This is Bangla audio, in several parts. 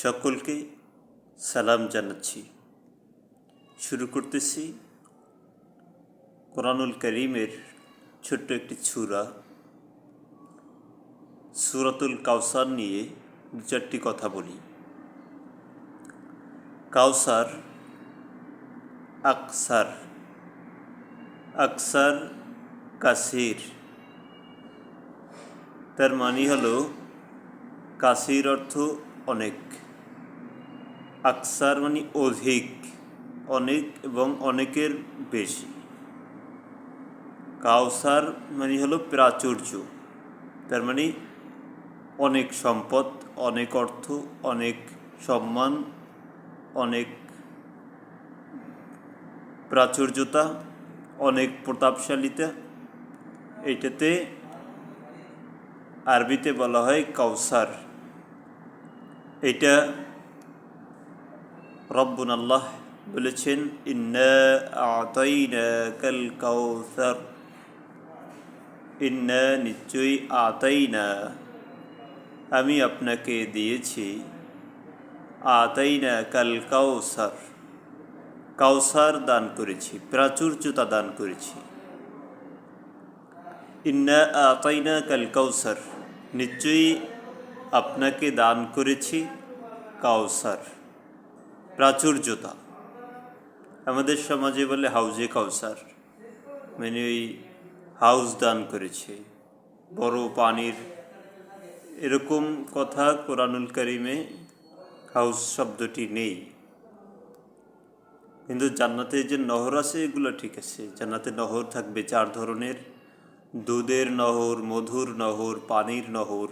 সকলকে সালাম জানাচ্ছি। শুরু করতেছি কোরআনুল করিমের ছোট্ট একটি ছুরা সুরাতুল কাউসার নিয়ে দু চারটি কথা বলি। কাউসার আকসার আকসার কাসির। তার মানে হলো কাসির অর্থ অনেক। আকসার মানে অধিক, অনেক এবং অনেকের বেশি। কাউসার মানে হলো প্রাচুর্য, তার মানে অনেক সম্পদ, অনেক অর্থ, অনেক সম্মান, অনেক প্রাচুর্যতা, অনেক প্রতাপশালিতা। এটাতে আরবিতে বলা হয় কাউসার। এটা রব্বুন আল্লাহ বলেছেন, ইন্না আতাইনা কাল কাউসার। ইন্না নিশ্চয়ই আমি আপনাকে দিয়েছি আতাইনা কাল কাউসার। কাউসার দান করেছি, প্রাচুর্যতা দান করেছি। ইন্না আতাইনা কাল কাউসার। নিশ্চয়ই আপনাকে দান করেছি কাউসার, প্রাচুর্যতা। আমাদের সমাজে বলে হাউজে কাউসার মানে ওই হাউস দান করেছে, বড় পানির। এরকম কথা কোরআনুল করিমে হাউস শব্দটি নেই। কিন্তু জান্নাতে যে নহর আছে, এগুলো ঠিক আছে। জান্নাতে নহর থাকবে চার ধরনের। দুধের নহর, মধুর নহর, পানির নহর।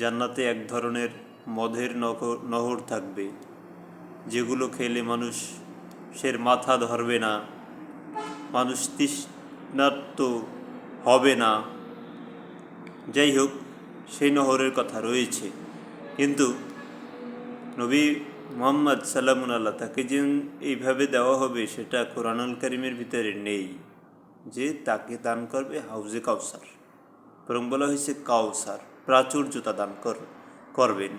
জান্নাতে এক ধরনের মধের নহর থাকবে, যেগুলো খেলে মানুষ সের মাথা ধরবে না, মানুষ তৃষ্ণার্ত হবে না। যাই হোক, সেই নহরের কথা রয়েছে। কিন্তু নবী মোহাম্মদ সাল্লামুন আল্লাহ তাকে যে এইভাবে দেওয়া হবে, সেটা কোরআনুল করিমের ভিতরে নেই, যে তাকে দান করবে হাউজে কাউসার। বরং বলা হয়েছে কাউসার। প্রাচুর্যতা দান কর, করবেন।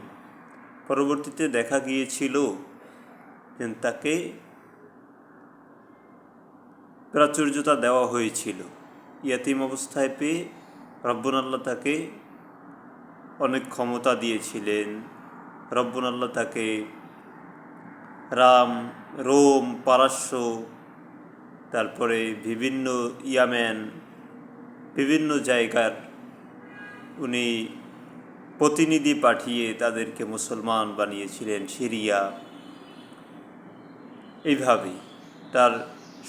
পরবর্তীতে দেখা গিয়েছিল যে তাকে প্রাচুর্যতা দেওয়া হয়েছিল। ইয়াতিম অবস্থায় পেয়ে রব্বুন আল্লাহ তাকে অনেক ক্ষমতা দিয়েছিলেন। রব্বুন আল্লাহ তাকে রাম, রোম, পারস্য, তারপরে বিভিন্ন ইয়ামেন, বিভিন্ন জায়গার উনি প্রতিনিধি পাঠিয়ে তাদেরকে মুসলমান বানিয়েছিলেন সিরিয়া। এইভাবেই তার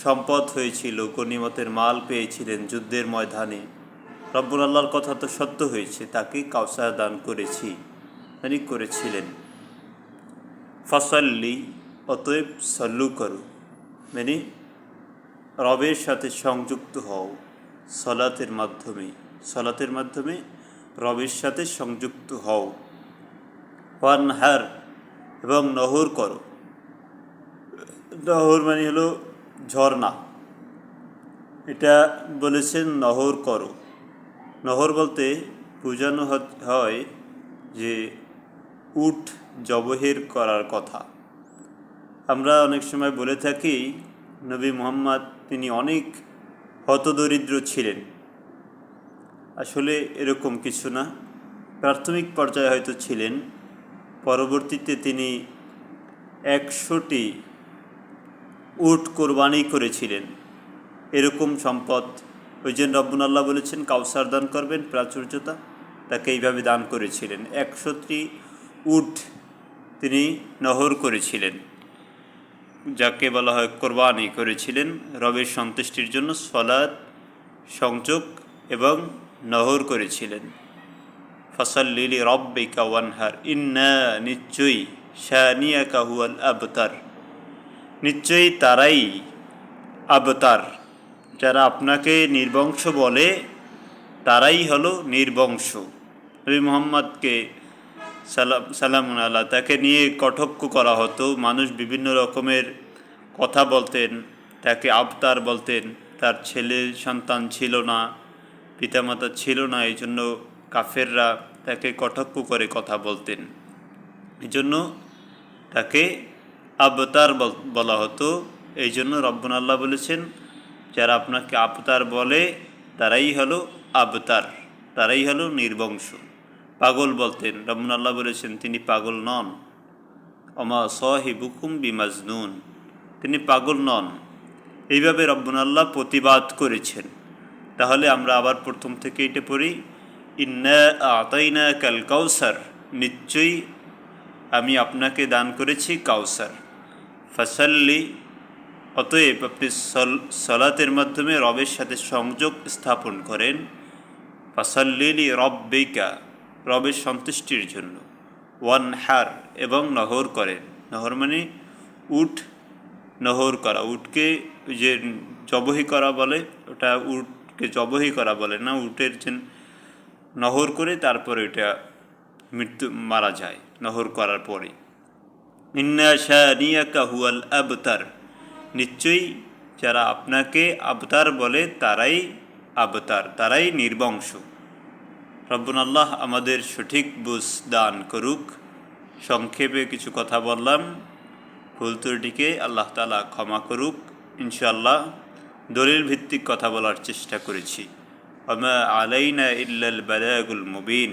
সম্পদ হয়েছিল, গণিমতের মাল পেয়েছিলেন যুদ্ধের ময়দানে। রব্বুল আল্লাহর কথা তো সত্য হয়েছে, তাকে কাউসার দান করেছি মানে করেছিলেন। ফসল্লি, অতএব সল্লু করো মানে রবের সাথে সংযুক্ত হও, সলাতের মাধ্যমে। সলাতের মাধ্যমে রবের সাথে সংযুক্ত হও। ওয়ানহার এবং নহর করো। নহর মানে হলো ঝর্ণা। এটা বলেছেন নহর করো। নহর বলতে বোঝানো হয় যে উট জবহের করার কথা। আমরা অনেক সময় বলে থাকি, নবী মোহাম্মদ তিনি অনেক হতদরিদ্র ছিলেন। আসলে এরকম কিছু না। প্রাথমিক পর্যায়ে হয়তো ছিলেন, পরবর্তীতে তিনি একশোটি উট কোরবানি করেছিলেন। এরকম সম্পদ ওই জন্য রব্বুন আল্লাহ বলেছেন, কাউসার দান করবেন, প্রাচুর্যতা তাকে এইভাবে দান করেছিলেন। একশোটি উট তিনি নহর করেছিলেন, যাকে বলা হয় কোরবানি করেছিলেন। রবের সন্তুষ্টির জন্য সলাদ সংযোগ এবং নহর করেছিলেন। ফসল লিলি রব্বিকা ওয়ানহার, ইন্না নিশ্চয়ই শানিয়া কাহুয়াল আবতার। নিশ্চয়ই তারাই আবতার। যারা আপনাকে নির্বংশ বলে, তারাই হলো নির্বংশ। নবী মোহাম্মদকে সালাম সালাম আল্লাহ তাকে নিয়ে কটক্ষ করা হতো। মানুষ বিভিন্ন রকমের কথা বলতেন, তাকে আবতার বলতেন। তার ছেলে সন্তান ছিল না। পিতামাতা ছিল না, এই জন্য কাফেররা তাকে কটক্ষ করে কথা বলতেন। এজন্য তাকে আবতার বলা হতো। এই জন্য রব্বন আল্লাহ বলেছেন, যারা আপনাকে আবতার বলে, তারাই হলো আবতার, তারাই হলো নির্বংশ। পাগল বলতেন, রব্বন আল্লাহ বলেছেন, তিনি পাগল নন। অমা সহিবুকুম বিমাজনুন, তিনি পাগল নন। এইভাবে রব্বন আল্লাহ প্রতিবাদ করেছেন। তাহলে আমরা আবার প্রথম থেকে এটা পড়ি। ইন্না আতাইনা কাল কাউসার। নিশ্চয়ই আমি আপনাকে দান করেছি কাউসার। ফাসাল্লি। অতএব আপনি সল- সলাতের মাধ্যমে রবের সাথে সংযোগ স্থাপন করেন। ফাসাল্লিলি রব্বিকা। রবের সন্তুষ্টির জন্য। ওয়ান হার এবং নহর করেন। নহর মানে উট। নহর করা। উটকে যে জবহি করা বলে, ওটা উটকে জবহি করা বলে না, উটের যে নহর করে তারপরে ওটা মৃত্যু, মারা যায়, নহর করার পরে। ইন্না শানিয়াকা হুয়াল আবতার। নিশ্চয়ই যারা আপনাকে আবতার বলে, তারাই আবতার, তারাই নির্বংশ। রব্বুন আল্লাহ আমাদের সঠিক বুঝ দান করুক। সংক্ষেপে কিছু কথা বললাম। ভুল আল্লাহ তালা ক্ষমা করুক। ইনশাআল্লাহ দলিল ভিত্তিক কথা বলার চেষ্টা করেছি। আলাইনা ইল্লাল বালাগুল মুবিন।